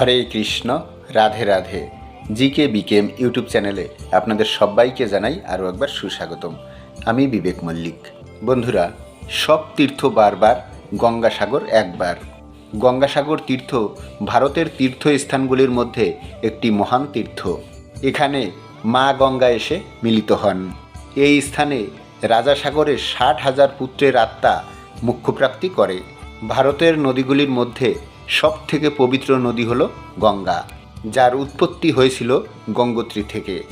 হরে Krishna, Radhe Radhe. GK বিকেম YouTube চ্যানেলে আপনাদের সবাইকে জানাই আরও একবার সুস্বাগতম। আমি বিবেক মল্লিক। বন্ধুরা, সব তীর্থ বারবার গঙ্গাসাগর একবার। গঙ্গাসাগর তীর্থ ভারতের তীর্থস্থানগুলির মধ্যে একটি মহান তীর্থ। এখানে মা গঙ্গা এসে মিলিত হন। এই স্থানে রাজাসাগরের ষাট হাজার পুত্রের আত্মা মুখ্যপ্রাপ্তি করে। ভারতের নদীগুলির মধ্যে সব থেকে পবিত্র নদী হল গঙ্গা, যার উৎপত্তি হয়েছিল গঙ্গোত্রী থেকে।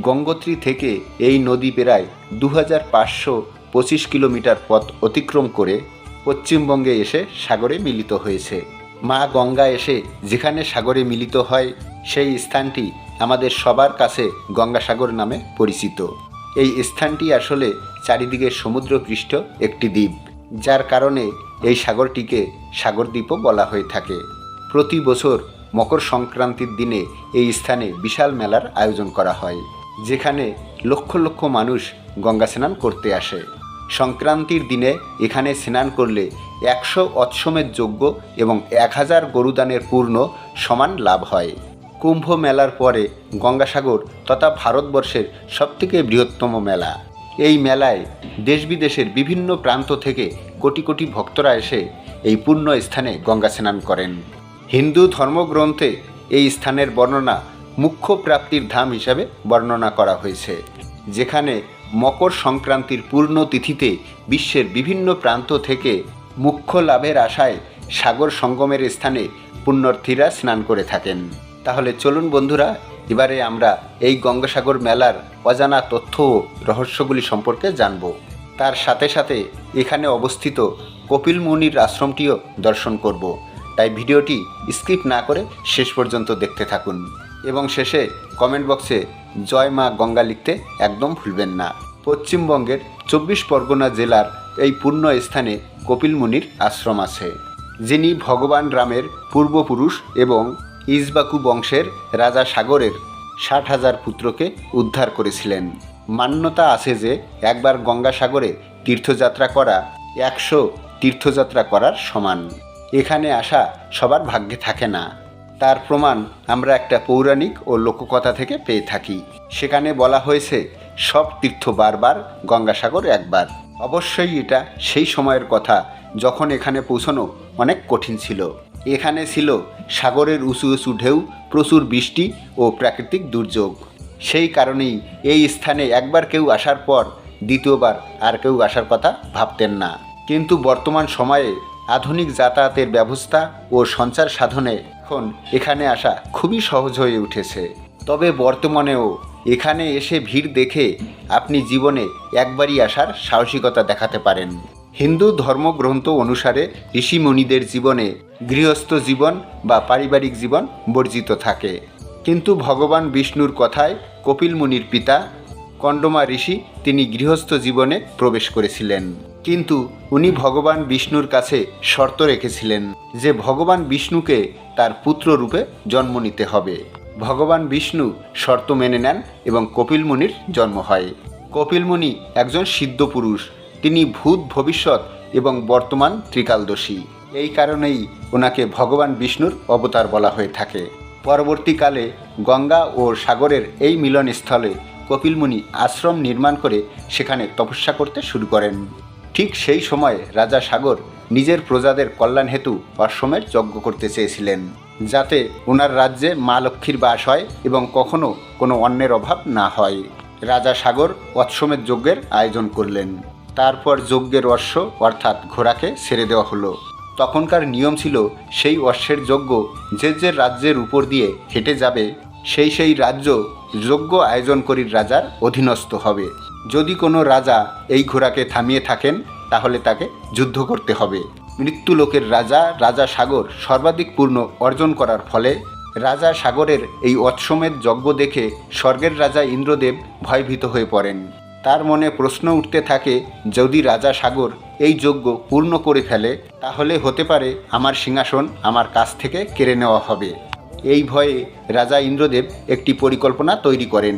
গঙ্গোত্রী থেকে এই নদী প্রায় দু হাজার পাঁচশো পঁচিশ কিলোমিটার পথ অতিক্রম করে পশ্চিমবঙ্গে এসে সাগরে মিলিত হয়েছে। মা গঙ্গা এসে যেখানে সাগরে মিলিত হয়, সেই স্থানটি আমাদের সবার কাছে গঙ্গাসাগর নামে পরিচিত। এই স্থানটি আসলে চারিদিকে সমুদ্রপৃষ্ঠ একটি দ্বীপ, যার কারণে এই সাগরটিকে সাগরদ্বীপও বলা হয়ে থাকে। প্রতি বছর মকর সংক্রান্তির দিনে এই স্থানে বিশাল মেলার আয়োজন করা হয়, যেখানে লক্ষ লক্ষ মানুষ গঙ্গা স্নান করতে আসে। সংক্রান্তির দিনে এখানে স্নান করলে একশো অশ্বমের যোগ্য এবং এক হাজার গরুদানের পূর্ণ সমান লাভ হয়। কুম্ভ মেলার পরে গঙ্গাসাগর তথা ভারতবর্ষের সবথেকে বৃহত্তম মেলা। এই মেলায় দেশ বিদেশের বিভিন্ন প্রান্ত থেকে কোটি কোটি ভক্তরা এসে এই পুণ্য স্থানে গঙ্গা স্নান করেন। হিন্দু ধর্মগ্রন্থে এই স্থানের বর্ণনা মুখ্য প্রাপ্তির ধাম হিসাবে বর্ণনা করা হয়েছে, যেখানে মকর সংক্রান্তির পূর্ণ তিথিতে বিশ্বের বিভিন্ন প্রান্ত থেকে মুখ্য লাভের আশায় সাগর সঙ্গমের স্থানে পুণ্যার্থীরা স্নান করে থাকেন। তাহলে চলুন বন্ধুরা এবারে আমরা এই গঙ্গাসাগর মেলার অজানা তথ্য ও রহস্যগুলি সম্পর্কে জানব। তার সাথে সাথে এখানে অবস্থিত কপিল মুনির আশ্রমটিও দর্শন করব। তাই ভিডিওটি স্কিপ না করে শেষ পর্যন্ত দেখতে থাকুন এবং শেষে কমেন্ট বক্সে জয় মা গঙ্গা লিখতে একদম ভুলবেন না। পশ্চিমবঙ্গের চব্বিশ পরগনা জেলার এই পূর্ণ স্থানে কপিল মুনির আশ্রম আছে, যিনি ভগবান রামের পূর্বপুরুষ এবং ইসবাকু বংশের রাজা সাগরের ষাট হাজার পুত্রকে উদ্ধার করেছিলেন। মান্যতা আছে যে, একবার গঙ্গাসাগরে তীর্থযাত্রা করা একশো তীর্থযাত্রা করার সমান। এখানে আসা সবার ভাগ্যে থাকে না। তার প্রমাণ আমরা একটা পৌরাণিক ও লোককথা থেকে পেয়ে থাকি। সেখানে বলা হয়েছে, সব তীর্থ বারবার গঙ্গাসাগর একবার। অবশ্যই এটা সেই সময়ের কথা, যখন এখানে পৌঁছানো অনেক কঠিন ছিল। এখানে ছিল সাগরের উঁচু উঁচু ঢেউ, প্রচুর বৃষ্টি ও প্রাকৃতিক দুর্যোগ। সেই কারণেই এই স্থানে একবার কেউ আসার পর দ্বিতীয়বার আর কেউ আসার কথা ভাবতেন না। কিন্তু বর্তমান সময়ে আধুনিক যাতায়াতের ব্যবস্থা ও সঞ্চার সাধনে এখন এখানে আসা খুবই সহজ হয়ে উঠেছে। তবে বর্তমানেও এখানে এসে ভিড় দেখে আপনি জীবনে একবারই আসার সাহসিকতা দেখাতে পারেন। হিন্দু ধর্মগ্রন্থ অনুসারে ঋষিমণিদের জীবনে গৃহস্থ জীবন বা পারিবারিক জীবন বর্জিত থাকে। কিন্তু ভগবান বিষ্ণুর কথায় কপিল মুনির পিতা কণ্ডমা ঋষি তিনি গৃহস্থ জীবনে প্রবেশ করেছিলেন। কিন্তু উনি ভগবান বিষ্ণুর কাছে শর্ত রেখেছিলেন যে ভগবান বিষ্ণুকে তার পুত্র রূপে জন্ম নিতে হবে। ভগবান বিষ্ণু শর্ত মেনে নেন এবং কপিল মুনির জন্ম হয়। কপিল মুনি একজন সিদ্ধ পুরুষ। তিনি ভূত ভবিষ্যৎ এবং বর্তমান ত্রিকালদোষী এই কারণেই ওনাকে ভগবান বিষ্ণুর অবতার বলা হয়ে থাকে। পরবর্তীকালে গঙ্গা ও সাগরের এই মিলনস্থলে কপিলমুনি আশ্রম নির্মাণ করে সেখানে তপস্যা করতে শুরু করেন। ঠিক সেই সময় রাজা সাগর নিজের প্রজাদের কল্যাণ হেতু অশ্বমের যজ্ঞ করতে চেয়েছিলেন, যাতে ওনার রাজ্যে মা লক্ষ্মীর বাস হয় এবং কখনো কোনো অন্যের অভাব না হয়। রাজা সাগর অশ্বমের যজ্ঞের আয়োজন করলেন। তারপর যজ্ঞের অশ্ব, অর্থাৎ ঘোড়াকে ছেড়ে দেওয়া হলো। তখনকার নিয়ম ছিল, সেই অশ্বের যজ্ঞ যে যে রাজ্যের উপর দিয়ে হেঁটে যাবে, সেই সেই রাজ্য যজ্ঞ আয়োজনকারীর রাজার অধীনস্থ হবে। যদি কোনো রাজা এই ঘোড়াকে থামিয়ে থাকেন, তাহলে তাকে যুদ্ধ করতে হবে। মৃত্যুলোকের রাজা রাজা সাগর সর্বাধিক পূর্ণ অর্জন করার ফলে রাজা সাগরের এই অশ্বমেধ যজ্ঞ দেখে স্বর্গের রাজা ইন্দ্রদেব ভয়ভীত হয়ে পড়েন। তার মনে প্রশ্ন উঠতে থাকে, যদি রাজা সাগর এই যজ্ঞ পূর্ণ করে ফেলে, তাহলে হতে পারে আমার সিংহাসন আমার কাছ থেকে কেড়ে নেওয়া হবে। এই ভয়ে রাজা ইন্দ্রদেব একটি পরিকল্পনা তৈরি করেন।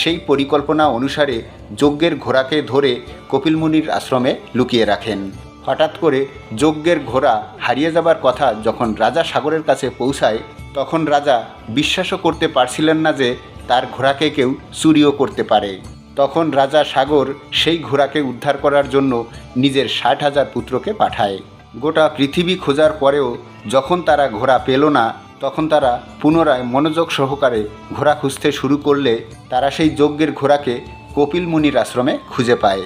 সেই পরিকল্পনা অনুসারে যজ্ঞের ঘোড়াকে ধরে কপিলমুনির আশ্রমে লুকিয়ে রাখেন। হঠাৎ করে যজ্ঞের ঘোড়া হারিয়ে যাবার কথা যখন রাজা সাগরের কাছে পৌঁছায়, তখন রাজা বিশ্বাসও করতে পারছিলেন না যে তার ঘোড়াকে কেউ চুরিও করতে পারে। তখন রাজা সাগর সেই ঘোড়াকে উদ্ধার করার জন্য নিজের ষাট হাজার পুত্রকে পাঠায়। গোটা পৃথিবী খোঁজার পরেও যখন তারা ঘোড়া পেল না, তখন তারা পুনরায় মনোযোগ সহকারে ঘোড়া খুঁজতে শুরু করলে তারা সেই যজ্ঞের ঘোড়াকে কপিল মুনির আশ্রমে খুঁজে পায়।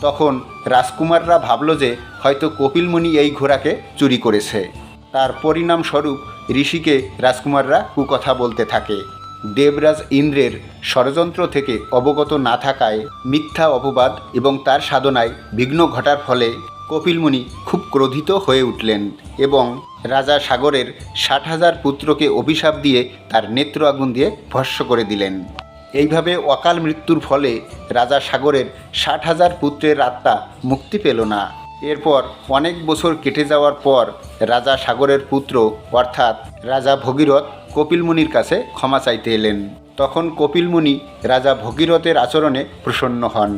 তখন রাজকুমাররা ভাবল যে হয়তো কপিল মুনি এই ঘোড়াকে চুরি করেছে। তার পরিণামস্বরূপ ঋষিকে রাজকুমাররা কুকথা বলতে থাকে। দেবরাজ ইন্দ্রের ষড়যন্ত্র থেকে অবগত না থাকায় মিথ্যা অপবাদ এবং তার সাধনায় বিঘ্ন ঘটার ফলে কপিলমুনি খুব ক্রোধিত হয়ে উঠলেন এবং রাজা সাগরের ষাট হাজার পুত্রকে অভিশাপ দিয়ে তার নেত্র আগুন দিয়ে ভস্য করে দিলেন। এইভাবে অকাল মৃত্যুর ফলে রাজা সাগরের ষাট হাজার পুত্রের আত্মা মুক্তি পেল না। এরপর অনেক বছর কেটে যাওয়ার পর রাজা সাগরের পুত্র অর্থাৎ রাজা ভগীরথ কপিলমুনির কাছে ক্ষমা চাইতে এলেন। তখন কপিলমুনি রাজা ভগীরথের আচরণে প্রসন্ন হন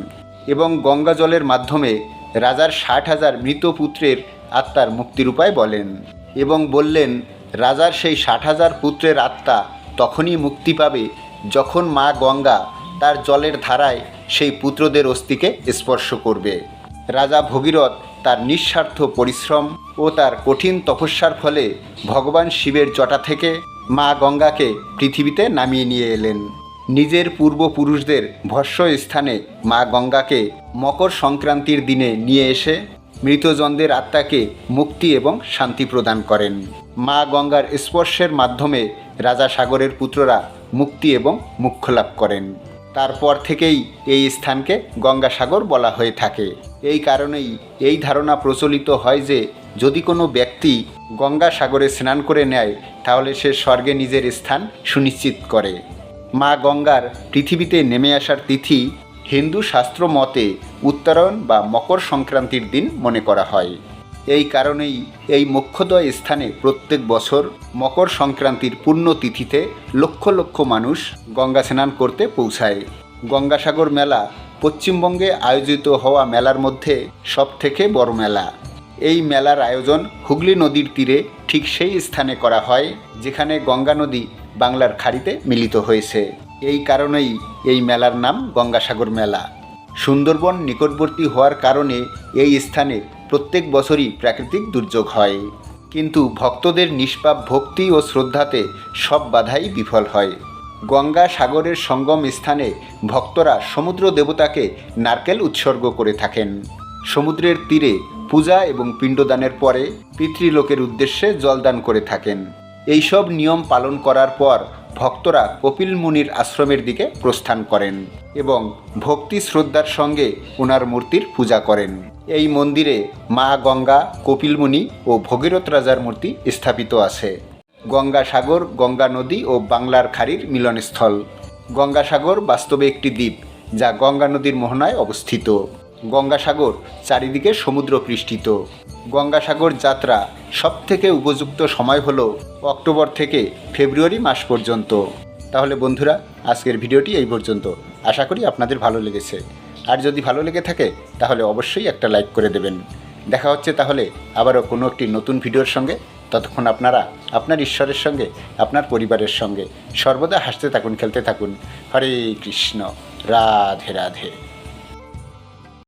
এবং গঙ্গা জলের মাধ্যমে রাজার ষাট হাজার মৃত পুত্রের আত্মার মুক্তির উপায় বলেন এবং বললেন, রাজার সেই ষাট হাজার পুত্রের আত্মা তখনই মুক্তি পাবে যখন মা গঙ্গা তার জলের ধারায় সেই পুত্রদের অস্থিকে স্পর্শ করবে। রাজা ভগীরথ তার নিঃস্বার্থ পরিশ্রম ও তার কঠিন তপস্যার ফলে ভগবান শিবের জটা থেকে মা গঙ্গাকে পৃথিবীতে নামিয়ে নিয়ে এলেন। নিজের পূর্বপুরুষদের ভস্য স্থানে মা গঙ্গাকে মকর সংক্রান্তির দিনে নিয়ে এসে মৃতজনদের আত্মাকে মুক্তি এবং শান্তি প্রদান করেন। মা গঙ্গার স্পর্শের মাধ্যমে রাজা সাগরের পুত্ররা মুক্তি এবং মুখ্য লাভ করেন। তারপর থেকেই এই স্থানকে গঙ্গাসাগর বলা হয়ে থাকে। এই কারণেই এই ধারণা প্রচলিত হয় যে যদি কোনো ব্যক্তি গঙ্গা সাগরে স্নান করে নেয় তাহলে সে স্বর্গে নিজের স্থান সুনিশ্চিত করে। মা গঙ্গার পৃথিবীতে নেমে আসার তিথি হিন্দু শাস্ত্র মতে উত্তরায়ণ বা মকর সংক্রান্তির দিন মনে করা হয়। এই কারণেই এই মোক্ষদয় স্থানে প্রত্যেক বছর মকর সংক্রান্তির পূর্ণ তিথিতে লক্ষ লক্ষ মানুষ গঙ্গা স্নান করতে পৌঁছায়। গঙ্গাসাগর মেলা পশ্চিমবঙ্গে আয়োজিত হওয়া মেলার মধ্যে সবথেকে বড় মেলা। এই মেলার আয়োজন হুগলি নদীর তীরে ঠিক সেই স্থানে করা হয়, যেখানে গঙ্গা নদী বাংলার খাড়িতে মিলিত হয়েছে। এই কারণেই এই মেলার নাম গঙ্গাসাগর মেলা। সুন্দরবন নিকটবর্তী হওয়ার কারণে এই স্থানে প্রত্যেক বছরই প্রাকৃতিক দুর্যোগ হয়। কিন্তু ভক্তদের নিষ্পাপ ভক্তি ও শ্রদ্ধাতে সব বাধাই বিফল হয়। গঙ্গা সাগরের সঙ্গম স্থানে ভক্তরা সমুদ্র দেবতাকে নারকেল উৎসর্গ করে থাকেন। সমুদ্রের তীরে পূজা এবং পিণ্ডদানের পরে পিতৃলোকের উদ্দেশ্যে জলদান করে থাকেন। এইসব নিয়ম পালন করার পর ভক্তরা কপিল মুনির আশ্রমের দিকে প্রস্থান করেন এবং ভক্তি শ্রদ্ধার সঙ্গে ওনার মূর্তির পূজা করেন। এই মন্দিরে মা গঙ্গা কপিলমুনি ও ভগীরথ রাজার মূর্তি স্থাপিত আছে। গঙ্গাসাগর, গঙ্গা নদী ও বাংলার খাড়ির মিলনস্থল। গঙ্গাসাগর বাস্তবে একটি দ্বীপ, যা গঙ্গা নদীর মোহনায় অবস্থিত। গঙ্গাসাগর চারিদিকে সমুদ্র পৃষ্ঠিত গঙ্গাসাগর যাত্রা সবথেকে উপযুক্ত সময় হলো অক্টোবর থেকে ফেব্রুয়ারি মাস পর্যন্ত। তাহলে বন্ধুরা, আজকের ভিডিওটি এই পর্যন্ত। আশা করি আপনাদের ভালো লেগেছে। আর যদি ভালো লেগে থাকে, তাহলে অবশ্যই একটা লাইক করে দেবেন। দেখা হচ্ছে তাহলে আবারও কোনো একটি নতুন ভিডিওর সঙ্গে। ততক্ষণ আপনারা আপনার ঈশ্বরের সঙ্গে, আপনার পরিবারের সঙ্গে সর্বদা হাসতে থাকুন, খেলতে থাকুন। হরে কৃষ্ণ। রাধে রাধে।